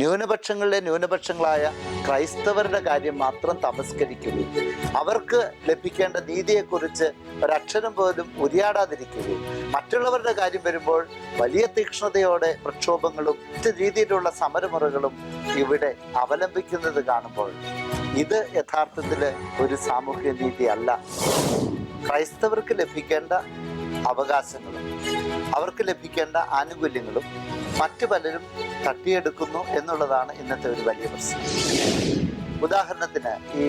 ന്യൂനപക്ഷങ്ങളിലെ ന്യൂനപക്ഷങ്ങളായ ക്രൈസ്തവരുടെ കാര്യം മാത്രം തമസ്കരിക്കുകയും അവർക്ക് ലഭിക്കേണ്ട നീതിയെക്കുറിച്ച് ഒരക്ഷരം പോലും ഉരിയാടാതിരിക്കുകയും മറ്റുള്ളവരുടെ കാര്യം വരുമ്പോൾ വലിയ തീക്ഷ്ണതയോടെ പ്രക്ഷോഭങ്ങളും മറ്റ് രീതിയിലുള്ള സമരമുറകളും ഇവിടെ അവലംബിക്കുന്നത് കാണുമ്പോൾ ഇത് യഥാർത്ഥത്തിൽ ഒരു സാമൂഹ്യ നീതി അല്ല ക്രൈസ്തവർക്ക് ലഭിക്കേണ്ട അവകാശങ്ങളും അവർക്ക് ലഭിക്കേണ്ട ആനുകൂല്യങ്ങളും മറ്റു പലരും തട്ടിയെടുക്കുന്നു എന്നുള്ളതാണ് ഇന്നത്തെ ഒരു വലിയ പ്രശ്നം. ഉദാഹരണത്തിന് ഈ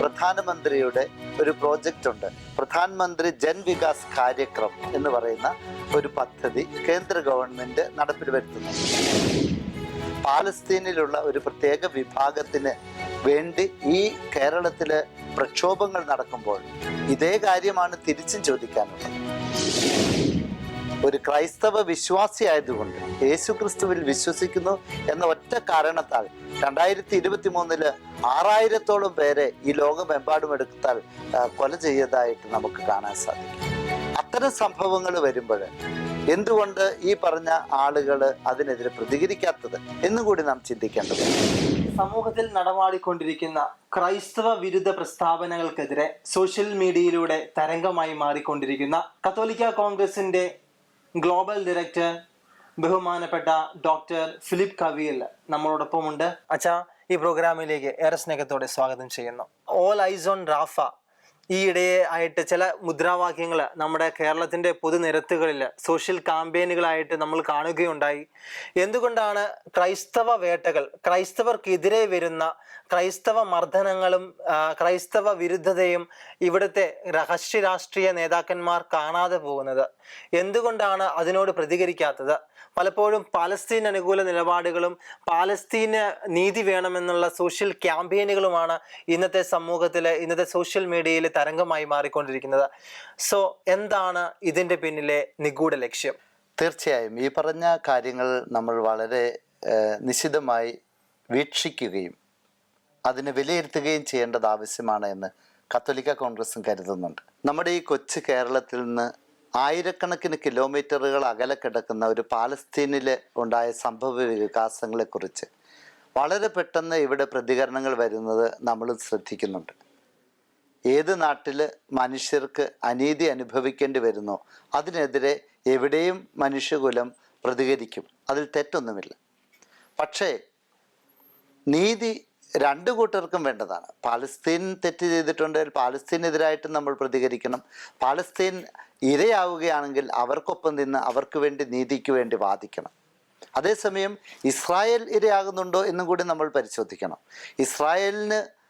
പ്രധാനമന്ത്രിയുടെ ഒരു പ്രോജക്റ്റ് ഉണ്ട്. പ്രധാനമന്ത്രി ജൻ വികാസ് കാര്യക്രം എന്ന് പറയുന്ന ഒരു പദ്ധതി കേന്ദ്ര ഗവൺമെന്റ് നടപ്പിൽ വരുത്തുന്നു. പാലസ്തീനിലുള്ള ഒരു പ്രത്യേക വിഭാഗത്തിന് വേണ്ടി ഈ കേരളത്തിൽ പ്രക്ഷോഭങ്ങൾ നടക്കുമ്പോൾ ഇതേ കാര്യമാണ് തിരിച്ചും ചോദിക്കാനുള്ളത്. ഒരു ക്രൈസ്തവ വിശ്വാസിയായതുകൊണ്ട് യേശു ക്രിസ്തുവിൽ വിശ്വസിക്കുന്നു എന്ന ഒറ്റ കാരണത്താൽ രണ്ടായിരത്തി ഇരുപത്തി മൂന്നിൽ ആറായിരത്തോളം പേരെ ഈ ലോകമെമ്പാടും എടുത്താൽ കൊല ചെയ്തതായിട്ട് നമുക്ക് കാണാൻ സാധിക്കും. അത്തരം സംഭവങ്ങൾ വരുമ്പോൾ എന്തുകൊണ്ട് ഈ പറഞ്ഞ ആളുകൾ അതിനെതിരെ പ്രതികരിക്കാത്തത് എന്നുകൂടി നാം ചിന്തിക്കേണ്ടതുണ്ട്. സമൂഹത്തിൽ നടമാടിക്കൊണ്ടിരിക്കുന്ന ക്രൈസ്തവ വിരുദ്ധ പ്രസ്താവനകൾക്കെതിരെ സോഷ്യൽ മീഡിയയിലൂടെ തരംഗമായി മാറിക്കൊണ്ടിരിക്കുന്ന കത്തോലിക്ക കോൺഗ്രസിന്റെ ഗ്ലോബൽ ഡയറക്ടർ ബഹുമാനപ്പെട്ട ഡോക്ടർ ഫിലിപ്പ് കവിയൽ നമ്മളോടൊപ്പമുണ്ട്. അച്ഛാ ഈ പ്രോഗ്രാമിലേക്ക് ഏറെ സ്നേഹത്തോടെ സ്വാഗതം ചെയ്യുന്നു. ഓൾ ഐസ് ഓൺ റാഫ ഈയിടെ ആയിട്ട് ചില മുദ്രാവാക്യങ്ങൾ നമ്മുടെ കേരളത്തിന്റെ പൊതുനിരത്തുകളിൽ സോഷ്യൽ ക്യാമ്പയിനുകളായിട്ട് നമ്മൾ കാണുകയുണ്ടായി. എന്തുകൊണ്ടാണ് ക്രൈസ്തവ വേട്ടകൾ ക്രൈസ്തവർക്കെതിരെ വരുന്ന ക്രൈസ്തവ മർദ്ദനങ്ങളും ക്രൈസ്തവ വിരുദ്ധതയും ഇവിടുത്തെ രഹസ്യ രാഷ്ട്രീയ നേതാക്കന്മാർ കാണാതെ പോകുന്നത്? എന്തുകൊണ്ടാണ് അതിനോട് പ്രതികരിക്കാത്തത്? പലപ്പോഴും പാലസ്തീൻ അനുകൂല നിലപാടുകളും പാലസ്തീന് നീതി വേണമെന്നുള്ള സോഷ്യൽ ക്യാമ്പയിനുകളുമാണ് ഇന്നത്തെ സമൂഹത്തിൽ ഇന്നത്തെ സോഷ്യൽ മീഡിയയിൽ തരംഗമായി മാറിക്കൊണ്ടിരിക്കുന്നത്. സോ എന്താണ് ഇതിന്റെ പിന്നിലെ നിഗൂഢ ലക്ഷ്യം? തീർച്ചയായും. ഈ പറഞ്ഞ കാര്യങ്ങൾ നമ്മൾ വളരെ നിശിതമായി വീക്ഷിക്കുകയും അതിനെ വിലയിരുത്തുകയും ചെയ്യേണ്ടത് ആവശ്യമാണ് എന്ന് കത്തോലിക്ക കോൺഗ്രസും കരുതുന്നുണ്ട്. നമ്മുടെ ഈ കൊച്ചു കേരളത്തിൽ നിന്ന് ആയിരക്കണക്കിന് കിലോമീറ്ററുകൾ അകലെ കിടക്കുന്ന ഒരു പാലസ്തീനിൽ ഉണ്ടായ സംഭവ വികാസങ്ങളെക്കുറിച്ച് വളരെ പെട്ടെന്ന് ഇവിടെ പ്രതികരണങ്ങൾ വരുന്നത് നമ്മൾ ശ്രദ്ധിക്കുന്നുണ്ട്. ഏത് നാട്ടിൽ മനുഷ്യർക്ക് അനീതി അനുഭവിക്കേണ്ടി വരുന്നോ അതിനെതിരെ എവിടെയും മനുഷ്യകുലം പ്രതികരിക്കും. അതിൽ തെറ്റൊന്നുമില്ല. പക്ഷേ നീതി രണ്ടു കൂട്ടർക്കും വേണ്ടതാണ്. പാലസ്തീൻ തെറ്റ് ചെയ്തിട്ടുണ്ടെങ്കിൽ പാലസ്തീനെതിരായിട്ട് നമ്മൾ പ്രതികരിക്കണം. പാലസ്തീൻ ഇരയാവുകയാണെങ്കിൽ അവർക്കൊപ്പം നിന്ന് അവർക്ക് വേണ്ടി നീതിക്ക് വേണ്ടി വാദിക്കണം. അതേസമയം ഇസ്രായേൽ ഇരയാകുന്നുണ്ടോ എന്നും കൂടി നമ്മൾ പരിശോധിക്കണം. ഇസ്രായേലിന്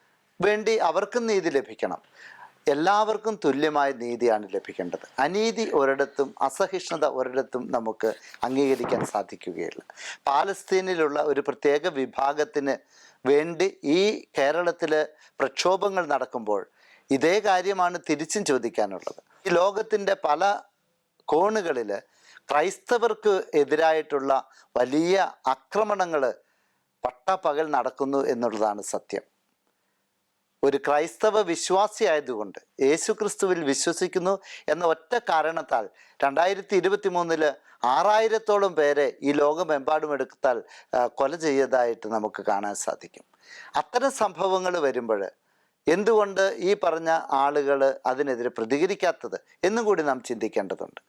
വേണ്ടി അവർക്കും നീതി ലഭിക്കണം. എല്ലാവർക്കും തുല്യമായ നീതിയാണ് ലഭിക്കേണ്ടത്. അനീതി ഒരിടത്തും അസഹിഷ്ണുത ഒരിടത്തും നമുക്ക് അംഗീകരിക്കാൻ സാധിക്കുകയില്ല. പാലസ്തീനിലുള്ള ഒരു പ്രത്യേക വിഭാഗത്തിന് വേണ്ടി ഈ കേരളത്തിൽ പ്രക്ഷോഭങ്ങൾ നടക്കുമ്പോൾ ഇതേ കാര്യമാണ് തിരിച്ചും ചോദിക്കാനുള്ളത്. ഈ ലോകത്തിന്റെ പല കോണുകളിൽ ക്രൈസ്തവർക്ക് എതിരായിട്ടുള്ള വലിയ ആക്രമണങ്ങൾ പട്ടപ്പകൽ നടക്കുന്നു എന്നുള്ളതാണ് സത്യം. ഒരു ക്രൈസ്തവ വിശ്വാസിയായതുകൊണ്ട് യേശു ക്രിസ്തുവിൽ വിശ്വസിക്കുന്നു എന്ന ഒറ്റ കാരണത്താൽ രണ്ടായിരത്തി ഇരുപത്തി മൂന്നിൽ ആറായിരത്തോളം പേരെ ഈ ലോകമെമ്പാടും എടുത്താൽ കൊല ചെയ്തതായിട്ട് നമുക്ക് കാണാൻ സാധിക്കും. അത്തരം സംഭവങ്ങൾ വരുമ്പോൾ എന്തുകൊണ്ട് ഈ പറഞ്ഞ ആളുകൾ അതിനെതിരെ പ്രതികരിക്കാത്തത് എന്നും കൂടി നാം ചിന്തിക്കേണ്ടതുണ്ട്.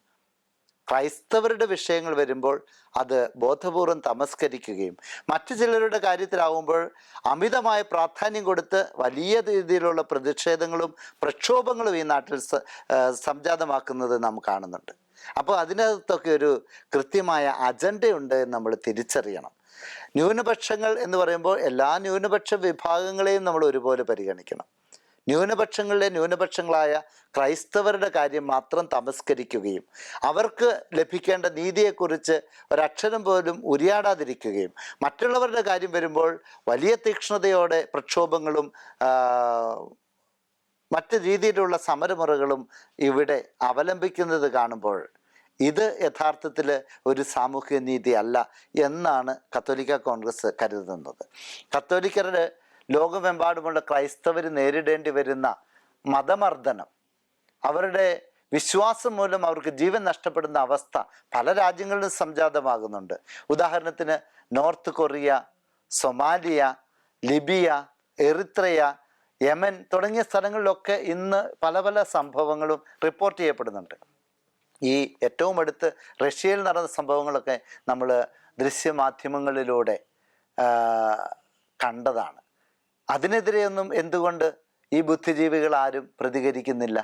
ക്രൈസ്തവരുടെ വിഷയങ്ങൾ വരുമ്പോൾ അത് ബോധപൂർവം തമസ്കരിക്കുകയും മറ്റു ചിലരുടെ കാര്യത്തിലാവുമ്പോൾ അമിതമായ പ്രാധാന്യം കൊടുത്ത് വലിയ രീതിയിലുള്ള പ്രതിഷേധങ്ങളും പ്രക്ഷോഭങ്ങളും ഈ നാട്ടിൽ സംജാതമാക്കുന്നത് നാം കാണുന്നുണ്ട്. അപ്പോൾ അതിനകത്തൊക്കെ ഒരു കൃത്യമായ അജണ്ടയുണ്ട് എന്ന് നമ്മൾ തിരിച്ചറിയണം. ന്യൂനപക്ഷങ്ങൾ എന്ന് പറയുമ്പോൾ എല്ലാ ന്യൂനപക്ഷ വിഭാഗങ്ങളെയും നമ്മൾ ഒരുപോലെ പരിഗണിക്കണം. ന്യൂനപക്ഷങ്ങളിലെ ന്യൂനപക്ഷങ്ങളായ ക്രൈസ്തവരുടെ കാര്യം മാത്രം തമസ്കരിക്കുകയും അവർക്ക് ലഭിക്കേണ്ട നീതിയെക്കുറിച്ച് ഒരക്ഷരം പോലും ഉരിയാടാതിരിക്കുകയും മറ്റുള്ളവരുടെ കാര്യം വരുമ്പോൾ വലിയ തീക്ഷ്ണതയോടെ പ്രക്ഷോഭങ്ങളും മറ്റു രീതിയിലുള്ള സമരമുറകളും ഇവിടെ അവലംബിക്കുന്നത് കാണുമ്പോൾ ഇത് യഥാർത്ഥത്തിൽ ഒരു സാമൂഹ്യ നീതി അല്ല എന്നാണ് കത്തോലിക്ക കോൺഗ്രസ് കരുതുന്നത്. കത്തോലിക്കരുടെ ലോകമെമ്പാടുമുള്ള ക്രൈസ്തവർ നേരിടേണ്ടി വരുന്ന മതമർദ്ദനം അവരുടെ വിശ്വാസം മൂലം അവർക്ക് ജീവൻ നഷ്ടപ്പെടുന്ന അവസ്ഥ പല രാജ്യങ്ങളിലും സംജാതമാകുന്നുണ്ട്. ഉദാഹരണത്തിന് North Korea Somalia Libya Eritrea Yemen തുടങ്ങിയ സ്ഥലങ്ങളിലൊക്കെ ഇന്ന് പല പല സംഭവങ്ങളും റിപ്പോർട്ട് ചെയ്യപ്പെടുന്നുണ്ട്. ഈ ഏറ്റവും അടുത്ത് റഷ്യയിൽ നടന്ന സംഭവങ്ങളൊക്കെ നമ്മൾ ദൃശ്യമാധ്യമങ്ങളിലൂടെ കണ്ടതാണ്. അതിനെതിരെയൊന്നും എന്തുകൊണ്ട് ഈ ബുദ്ധിജീവികൾ ആരും പ്രതികരിക്കുന്നില്ല?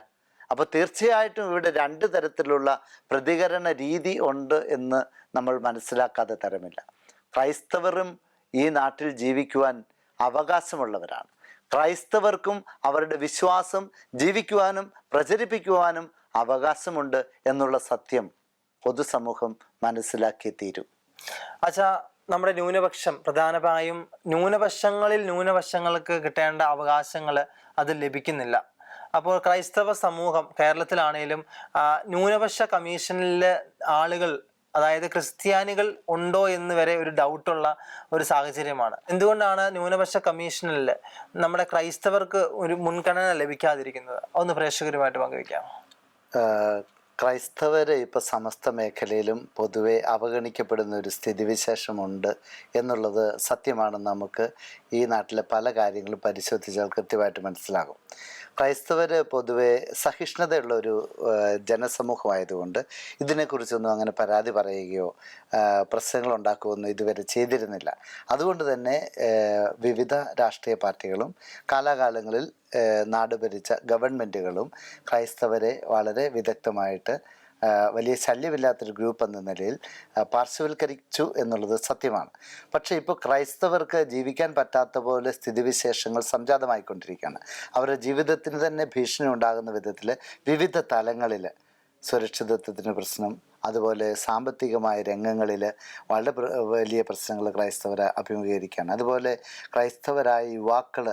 അപ്പോൾ തീർച്ചയായിട്ടും ഇവിടെ രണ്ട് തരത്തിലുള്ള പ്രതികരണ രീതി ഉണ്ട് എന്ന് നമ്മൾ മനസ്സിലാക്കാതെ തരമില്ല. ക്രൈസ്തവരും ഈ നാട്ടിൽ ജീവിക്കുവാൻ അവകാശമുള്ളവരാണ്. ക്രൈസ്തവർക്കും അവരുടെ വിശ്വാസം ജീവിക്കുവാനും പ്രചരിപ്പിക്കുവാനും അവകാശമുണ്ട് എന്നുള്ള സത്യം പൊതുസമൂഹം മനസ്സിലാക്കി തീരും അച്ഛാ നമ്മുടെ ന്യൂനപക്ഷം പ്രധാനമായും ന്യൂനപക്ഷങ്ങളിൽ ന്യൂനപക്ഷങ്ങൾക്ക് കിട്ടേണ്ട അവകാശങ്ങൾ അത് ലഭിക്കുന്നില്ല. അപ്പോൾ ക്രൈസ്തവ സമൂഹം കേരളത്തിലാണേലും ന്യൂനപക്ഷ കമ്മീഷനിലെ ആളുകൾ അതായത് ക്രിസ്ത്യാനികൾ ഉണ്ടോ എന്ന് വരെ ഒരു ഡൗട്ടുള്ള ഒരു സാഹചര്യമാണ്. എന്തുകൊണ്ടാണ് ന്യൂനപക്ഷ കമ്മീഷനിൽ നമ്മുടെ ക്രൈസ്തവർക്ക് ഒരു മുൻഗണന ലഭിക്കാതിരിക്കുന്നത്? ഒന്ന് പ്രേക്ഷകരുമായിട്ട് പങ്കുവയ്ക്കാം. ക്രൈസ്തവര് ഇപ്പോൾ സമസ്ത മേഖലയിലും പൊതുവെ അവഗണിക്കപ്പെടുന്ന ഒരു സ്ഥിതിവിശേഷമുണ്ട് എന്നുള്ളത് സത്യമാണെന്ന് നമുക്ക് ഈ നാട്ടിലെ പല കാര്യങ്ങളും പരിശോധിച്ചാൽ കൃത്യമായിട്ട് മനസ്സിലാകും. ക്രൈസ്തവർ പൊതുവെ സഹിഷ്ണുതയുള്ള ഒരു ജനസമൂഹമായതുകൊണ്ട് ഇതിനെക്കുറിച്ചൊന്നും അങ്ങനെ പരാതി പറയുകയോ പ്രശ്നങ്ങൾ ഉണ്ടാക്കുകയൊന്നും ഇതുവരെ ചെയ്തിരുന്നില്ല. അതുകൊണ്ട് തന്നെ വിവിധ രാഷ്ട്രീയ പാർട്ടികളും കാലാകാലങ്ങളിൽ നാട് ഭരിച്ച ഗവൺമെന്റുകളും ക്രൈസ്തവരെ വളരെ വിദഗ്ധമായിട്ട് വലിയ ശല്യമില്ലാത്തൊരു ഗ്രൂപ്പ് എന്ന നിലയിൽ പാർശ്വവൽക്കരിച്ചു എന്നുള്ളത് സത്യമാണ്. പക്ഷേ ഇപ്പോൾ ക്രൈസ്തവർക്ക് ജീവിക്കാൻ പറ്റാത്ത പോലെ സ്ഥിതിവിശേഷങ്ങൾ സംജാതമായിക്കൊണ്ടിരിക്കുകയാണ്. അവരുടെ ജീവിതത്തിന് തന്നെ ഭീഷണി ഉണ്ടാകുന്ന വിധത്തിൽ വിവിധ തലങ്ങളിൽ സുരക്ഷിതത്വത്തിന് പ്രശ്നം അതുപോലെ സാമ്പത്തികമായ രംഗങ്ങളിൽ വളരെ വലിയ പ്രശ്നങ്ങൾ ക്രൈസ്തവർ അഭിമുഖീകരിക്കുകയാണ്. അതുപോലെ ക്രൈസ്തവരായ യുവാക്കൾ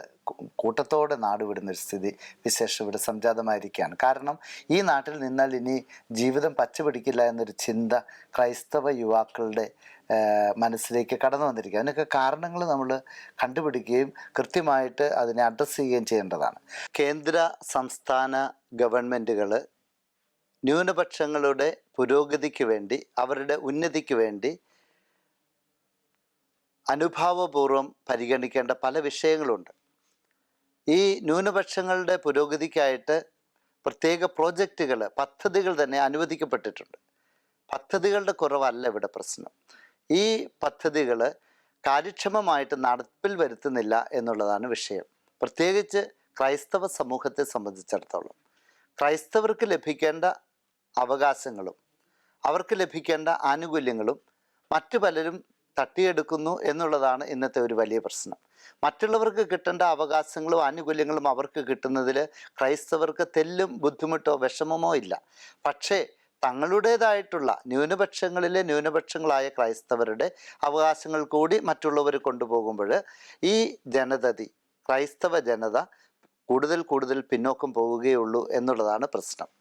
കൂട്ടത്തോടെ നാടുവിടുന്ന ഒരു സ്ഥിതി വിശേഷം ഇവിടെ സംജാതമായിരിക്കുകയാണ്. കാരണം ഈ നാട്ടിൽ നിന്നാൽ ഇനി ജീവിതം പച്ചപിടിക്കില്ല എന്നൊരു ചിന്ത ക്രൈസ്തവ യുവാക്കളുടെ മനസ്സിലേക്ക് കടന്നു വന്നിരിക്കുക അതിനൊക്കെ കാരണങ്ങൾ നമ്മൾ കണ്ടുപിടിക്കുകയും കൃത്യമായിട്ട് അതിനെ അഡ്രസ്സ് ചെയ്യുകയും ചെയ്യേണ്ടതാണ്. കേന്ദ്ര സംസ്ഥാന ഗവൺമെന്റുകൾ ന്യൂനപക്ഷങ്ങളുടെ പുരോഗതിക്ക് വേണ്ടി അവരുടെ ഉന്നതിക്ക് വേണ്ടി അനുഭാവപൂർവം പരിഗണിക്കേണ്ട പല വിഷയങ്ങളുണ്ട്. ഈ ന്യൂനപക്ഷങ്ങളുടെ പുരോഗതിക്കായിട്ട് പ്രത്യേക പ്രോജക്റ്റുകൾ പദ്ധതികൾ തന്നെ അനുവദിക്കപ്പെട്ടിട്ടുണ്ട്. പദ്ധതികളുടെ കുറവല്ല ഇവിടെ പ്രശ്നം. ഈ പദ്ധതികൾ കാര്യക്ഷമമായിട്ട് നടപ്പിൽ വരുത്തുന്നില്ല എന്നുള്ളതാണ് വിഷയം. പ്രത്യേകിച്ച് ക്രൈസ്തവ സമൂഹത്തെ സംബന്ധിച്ചിടത്തോളം. ക്രൈസ്തവർക്ക് ലഭിക്കേണ്ട അവകാശങ്ങളും. അവർക്ക് ലഭിക്കേണ്ട ആനുകൂല്യങ്ങളും മറ്റു പലരും തട്ടിയെടുക്കുന്നു എന്നുള്ളതാണ് ഇന്നത്തെ ഒരു വലിയ പ്രശ്നം. മറ്റുള്ളവർക്ക് കിട്ടേണ്ട അവകാശങ്ങളും ആനുകൂല്യങ്ങളും അവർക്ക് കിട്ടുന്നതിൽ ക്രൈസ്തവർക്ക് തെല്ലും ബുദ്ധിമുട്ടോ വിഷമമോ ഇല്ല. പക്ഷേ തങ്ങളുടേതായിട്ടുള്ള ന്യൂനപക്ഷങ്ങളിലെ ന്യൂനപക്ഷങ്ങളായ ക്രൈസ്തവരുടെ അവകാശങ്ങൾ കൂടി മറ്റുള്ളവർ കൊണ്ടുപോകുമ്പോൾ ഈ ജനതതി ക്രൈസ്തവ ജനത കൂടുതൽ കൂടുതൽ പിന്നോക്കം പോവുകയുള്ളൂ എന്നുള്ളതാണ് പ്രശ്നം.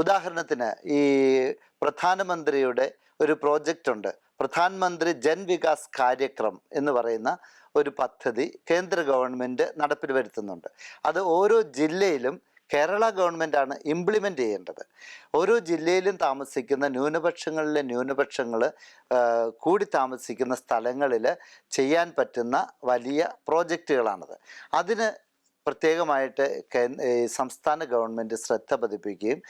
ഉദാഹരണത്തിന് ഈ പ്രധാനമന്ത്രിയുടെ ഒരു പ്രോജക്റ്റ് ഉണ്ട്. പ്രധാനമന്ത്രി ജൻ വികാസ് കാര്യക്രം എന്ന് പറയുന്ന ഒരു പദ്ധതി കേന്ദ്ര ഗവൺമെന്റ് നടപ്പിൽ വരുത്തുന്നുണ്ട്. അത് ഓരോ ജില്ലയിലും കേരള ഗവൺമെന്റാണ് ഇംപ്ലിമെന്റ് ചെയ്യേണ്ടത്. ഓരോ ജില്ലയിലും താമസിക്കുന്ന ന്യൂനപക്ഷങ്ങളിലെ ന്യൂനപക്ഷങ്ങൾ കൂടി താമസിക്കുന്ന സ്ഥലങ്ങളിൽ ചെയ്യാൻ പറ്റുന്ന വലിയ പ്രോജക്റ്റുകളാണത്. അതിന് പ്രത്യേകമായിട്ട് സംസ്ഥാന ഗവൺമെന്റ് ശ്രദ്ധ പതിപ്പിക്കുകയും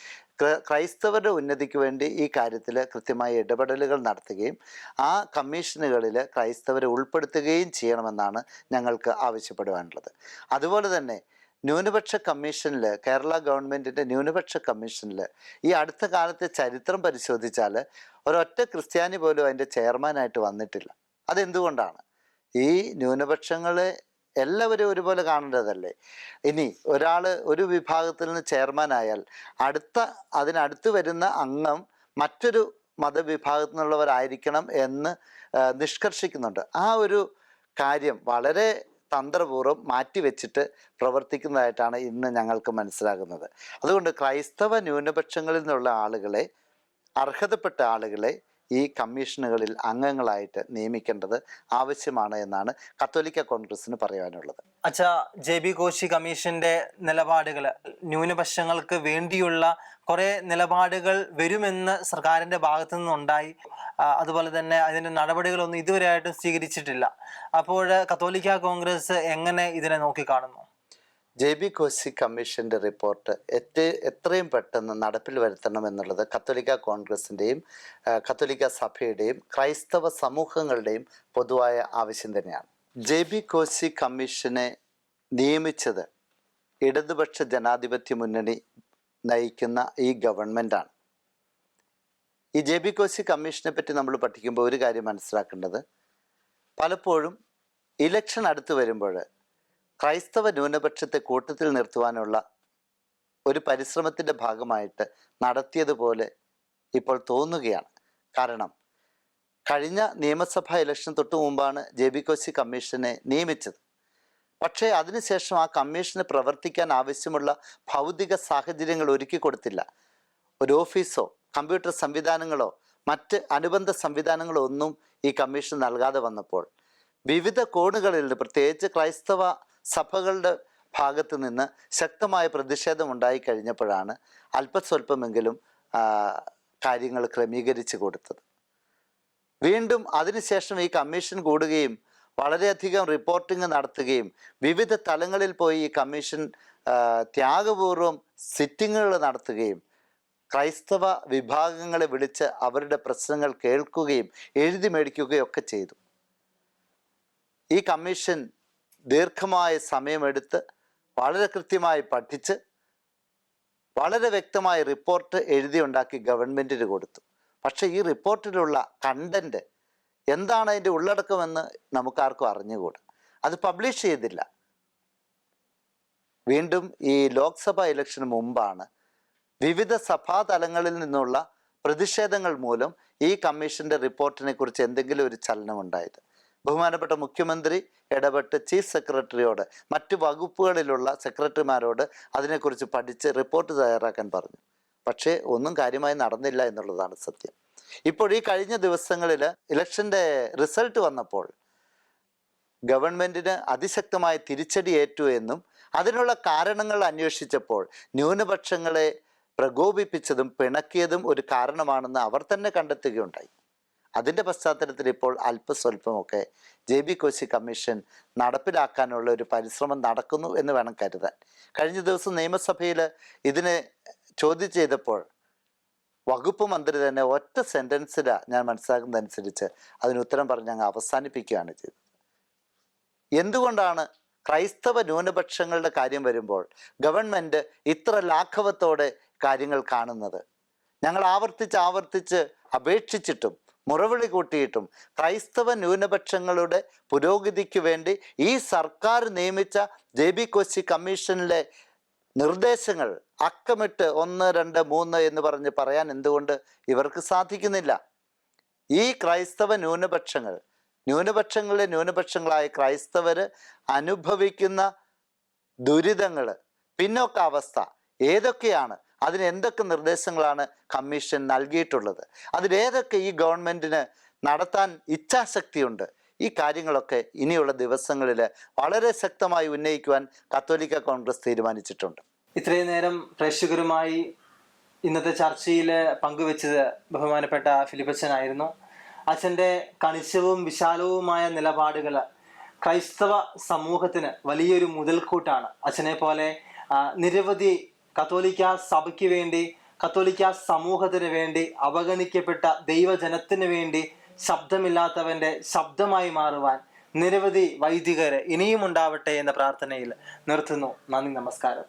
ക്രൈസ്തവരുടെ ഉന്നതിക്ക് വേണ്ടി ഈ കാര്യത്തിൽ കൃത്യമായ ഇടപെടലുകൾ നടത്തുകയും ആ കമ്മീഷനുകളിൽ ക്രൈസ്തവരെ ഉൾപ്പെടുത്തുകയും ചെയ്യണമെന്നാണ് ഞങ്ങൾക്ക് ആവശ്യപ്പെടുവാനുള്ളത്. അതുപോലെ തന്നെ ന്യൂനപക്ഷ കമ്മീഷനിൽ കേരള ഗവൺമെന്റിന്റെ ന്യൂനപക്ഷ കമ്മീഷനിൽ ഈ അടുത്ത കാലത്തെ ചരിത്രം പരിശോധിച്ചാൽ ഒരൊറ്റ ക്രിസ്ത്യാനി പോലും അതിന്റെ ചെയർമാനായിട്ട് വന്നിട്ടില്ല. അതെന്തുകൊണ്ടാണ്? ഈ ന്യൂനപക്ഷങ്ങളെ എല്ലാവരും ഒരുപോലെ കാണേണ്ടതല്ലേ? ഇനി ഒരാൾ ഒരു വിഭാഗത്തിൽ നിന്ന് ചെയർമാനായാൽ അടുത്ത അതിനടുത്ത് വരുന്ന അംഗം മറ്റൊരു മതവിഭാഗത്തിൽ നിന്നുള്ളവരായിരിക്കണം എന്ന് നിഷ്കർഷിക്കുന്നുണ്ട്. ആ ഒരു കാര്യം വളരെ തന്ത്രപൂർവം മാറ്റിവെച്ചിട്ട് പ്രവർത്തിക്കുന്നതായിട്ടാണ് ഇന്ന് ഞങ്ങൾക്ക് മനസ്സിലാകുന്നത്. അതുകൊണ്ട് ക്രൈസ്തവ ന്യൂനപക്ഷങ്ങളിൽ നിന്നുള്ള ആളുകളെ അർഹതപ്പെട്ട ആളുകളെ ഈ കമ്മീഷനുകളിൽ അംഗങ്ങളായിട്ട് നിയമിക്കേണ്ടത് ആവശ്യമാണ് എന്നാണ് കത്തോലിക്ക കോൺഗ്രസിന് പറയാനുള്ളത്. അച്ഛാ ജെ ബി കോശി കമ്മീഷന്റെ നിലപാടുകൾ ന്യൂനപക്ഷങ്ങൾക്ക് വേണ്ടിയുള്ള കുറെ നിലപാടുകൾ വരുമെന്ന് സർക്കാരിന്റെ ഭാഗത്തു നിന്നുണ്ടായി. അതുപോലെ തന്നെ അതിന്റെ നടപടികളൊന്നും ഇതുവരെയായിട്ടും സ്വീകരിച്ചിട്ടില്ല. അപ്പോൾ കത്തോലിക്ക കോൺഗ്രസ് എങ്ങനെ ഇതിനെ നോക്കിക്കാണുന്നു? ജെ ബി കോസി കമ്മീഷന്റെ റിപ്പോർട്ട് എത്ര എത്രയും പെട്ടെന്ന് നടപ്പിൽ വരുത്തണമെന്നുള്ളത് കത്തോലിക്ക കോൺഗ്രസിന്റെയും കത്തോലിക്ക സഭയുടെയും ക്രൈസ്തവ സമൂഹങ്ങളുടെയും പൊതുവായ ആവശ്യം തന്നെയാണ്. ജെ ബി കോസി കമ്മീഷനെ നിയമിച്ചത് ഇടതുപക്ഷ ജനാധിപത്യ മുന്നണി നയിക്കുന്ന ഈ ഗവൺമെന്റാണ് ഈ ജെ ബി കോസി കമ്മീഷനെ പറ്റി നമ്മൾ പഠിക്കുമ്പോൾ ഒരു കാര്യം മനസ്സിലാക്കേണ്ടത് പലപ്പോഴും ഇലക്ഷൻ അടുത്ത് വരുമ്പോൾ ക്രൈസ്തവ ന്യൂനപക്ഷത്തെ കൂട്ടത്തിൽ നിർത്തുവാനുള്ള ഒരു പരിശ്രമത്തിന്റെ ഭാഗമായിട്ട് നടത്തിയതുപോലെ ഇപ്പോൾ തോന്നുകയാണ്. കാരണം കഴിഞ്ഞ നിയമസഭാ ഇലക്ഷൻ തൊട്ടു മുമ്പാണ് ജെ ബി കോശി കമ്മീഷനെ നിയമിച്ചത്. പക്ഷേ അതിനുശേഷം ആ കമ്മീഷന് പ്രവർത്തിക്കാൻ ആവശ്യമുള്ള ഭൗതിക സാഹചര്യങ്ങൾ ഒരുക്കി കൊടുത്തില്ല. ഒരു ഓഫീസോ കമ്പ്യൂട്ടർ സംവിധാനങ്ങളോ മറ്റ് അനുബന്ധ സംവിധാനങ്ങളോ ഒന്നും ഈ കമ്മീഷൻ നൽകാതെ വന്നപ്പോൾ വിവിധ കോണുകളിൽ പ്രത്യേകിച്ച് ക്രൈസ്തവ സഭകളുടെ ഭാഗത്ത് നിന്ന് ശക്തമായ പ്രതിഷേധം ഉണ്ടായി കഴിഞ്ഞപ്പോഴാണ് അല്പസ്വല്പമെങ്കിലും കാര്യങ്ങൾ ക്രമീകരിച്ചു കൊടുത്തത്. വീണ്ടും അതിനുശേഷം ഈ കമ്മീഷൻ കൂടുകയും വളരെയധികം റിപ്പോർട്ടിംഗ് നടത്തുകയും വിവിധ തലങ്ങളിൽ പോയി ഈ കമ്മീഷൻ ത്യാഗപൂർവം സിറ്റിങ്ങുകൾ നടത്തുകയും ക്രൈസ്തവ വിഭാഗങ്ങളെ വിളിച്ച് അവരുടെ പ്രശ്നങ്ങൾ കേൾക്കുകയും എഴുതി മേടിക്കുകയും ഒക്കെ ചെയ്തു. ഈ കമ്മീഷൻ ദീർഘമായ സമയമെടുത്ത് വളരെ കൃത്യമായി പഠിച്ച് വളരെ വ്യക്തമായ റിപ്പോർട്ട് എഴുതിയുണ്ടാക്കി ഗവൺമെന്റിന് കൊടുത്തു. പക്ഷേ ഈ റിപ്പോർട്ടിലുള്ള കണ്ടന്റ് എന്താണ് അതിന്റെ ഉള്ളടക്കമെന്ന് നമുക്കാർക്കും അറിഞ്ഞുകൂടാ. അത് പബ്ലിഷ് ചെയ്തില്ല. വീണ്ടും ഈ ലോക്സഭ ഇലക്ഷന് മുമ്പാണ് വിവിധ സഭാ തലങ്ങളിൽ നിന്നുള്ള പ്രതിഷേധങ്ങൾ മൂലം ഈ കമ്മീഷന്റെ റിപ്പോർട്ടിനെ കുറിച്ച് എന്തെങ്കിലും ഒരു ചലനം ഉണ്ടായത് ബഹുമാനപ്പെട്ട മുഖ്യമന്ത്രി ഇടപെട്ട് ചീഫ് സെക്രട്ടറിയോട് മറ്റ് വകുപ്പുകളിലുള്ള സെക്രട്ടറിമാരോട് അതിനെക്കുറിച്ച് പഠിച്ച് റിപ്പോർട്ട് തയ്യാറാക്കാൻ പറഞ്ഞു. പക്ഷേ ഒന്നും കാര്യമായി നടന്നില്ല എന്നുള്ളതാണ് സത്യം. ഇപ്പോൾ ഈ കഴിഞ്ഞ ദിവസങ്ങളിൽ ഇലക്ഷന്റെ റിസൾട്ട് വന്നപ്പോൾ ഗവൺമെന്റിന് അതിശക്തമായ തിരിച്ചടി ഏറ്റു എന്നും അതിനുള്ള കാരണങ്ങൾ അന്വേഷിച്ചപ്പോൾ ന്യൂനപക്ഷങ്ങളെ പ്രകോപിപ്പിച്ചതും പിണക്കിയതും ഒരു കാരണമാണെന്ന് അവർ തന്നെ കണ്ടെത്തുകയുണ്ടായി. അതിന്റെ പശ്ചാത്തലത്തിൽ ഇപ്പോൾ അല്പസ്വല്പമൊക്കെ ജെ ബി കോശി കമ്മീഷൻ നടപ്പിലാക്കാനുള്ള ഒരു പരിശ്രമം നടക്കുന്നു എന്ന് വേണം കരുതാൻ. കഴിഞ്ഞ ദിവസം നിയമസഭയിൽ ഇതിനെ ചോദ്യം ചെയ്തപ്പോൾ വകുപ്പ് മന്ത്രി തന്നെ ഒറ്റ സെന്റൻസിലാണ് ഞാൻ മനസ്സിലാക്കുന്നതനുസരിച്ച് അതിന് ഉത്തരം പറഞ്ഞ് അങ്ങ് അവസാനിപ്പിക്കുകയാണ് ചെയ്തത്. എന്തുകൊണ്ടാണ് ക്രൈസ്തവ ന്യൂനപക്ഷങ്ങളുടെ കാര്യം വരുമ്പോൾ ഗവൺമെന്റ് ഇത്ര ലാഘവത്തോടെ കാര്യങ്ങൾ കാണുന്നത്? ഞങ്ങൾ ആവർത്തിച്ച് ആവർത്തിച്ച് അപേക്ഷിച്ചിട്ടും മുറവിളി കൂട്ടിയിട്ടും ക്രൈസ്തവ ന്യൂനപക്ഷങ്ങളുടെ പുരോഗതിക്ക് വേണ്ടി ഈ സർക്കാർ നിയമിച്ച ജെ ബി കൊച്ചി കമ്മീഷനിലെ നിർദ്ദേശങ്ങൾ അക്കമിട്ട് ഒന്ന് രണ്ട് മൂന്ന് എന്ന് പറഞ്ഞ് പറയാൻ എന്തുകൊണ്ട് ഇവർക്ക് സാധിക്കുന്നില്ല? ഈ ക്രൈസ്തവ ന്യൂനപക്ഷങ്ങൾ ന്യൂനപക്ഷങ്ങളിലെ ന്യൂനപക്ഷങ്ങളായ ക്രൈസ്തവർ അനുഭവിക്കുന്ന ദുരിതങ്ങൾ പിന്നോക്കാവസ്ഥ ഏതൊക്കെയാണ്? അതിന് എന്തൊക്കെ നിർദ്ദേശങ്ങളാണ് കമ്മീഷൻ നൽകിയിട്ടുള്ളത്? അതിലേതൊക്കെ ഈ ഗവൺമെന്റിന് നടത്താൻ ഇച്ഛാശക്തിയുണ്ട്? ഈ കാര്യങ്ങളൊക്കെ ഇനിയുള്ള ദിവസങ്ങളിൽ വളരെ ശക്തമായി ഉന്നയിക്കുവാൻ കത്തോലിക്ക കോൺഗ്രസ് തീരുമാനിച്ചിട്ടുണ്ട്. ഇത്രയും നേരം പ്രേക്ഷകരുമായി ഇന്നത്തെ ചർച്ചയിൽ പങ്കുവെച്ചത് ബഹുമാനപ്പെട്ട ഫിലിപ്പച്ചനായിരുന്നു. അച്ഛന്റെ കണിശവും വിശാലവുമായ നിലപാടുകൾ ക്രൈസ്തവ സമൂഹത്തിന് വലിയൊരു മുതൽക്കൂട്ടാണ്. അച്ഛനെ പോലെ നിരവധി കത്തോലിക്ക സഭയ്ക്ക് വേണ്ടി കത്തോലിക്ക സമൂഹത്തിന് വേണ്ടി അവഗണിക്കപ്പെട്ട ദൈവജനത്തിന് വേണ്ടി ശബ്ദമില്ലാത്തവന്റെ ശബ്ദമായി മാറുവാൻ നിരവധി വൈദികരെ ഇനിയും ഉണ്ടാവട്ടെ എന്ന പ്രാർത്ഥനയിൽ നിർത്തുന്നു. നന്ദി നമസ്കാരം.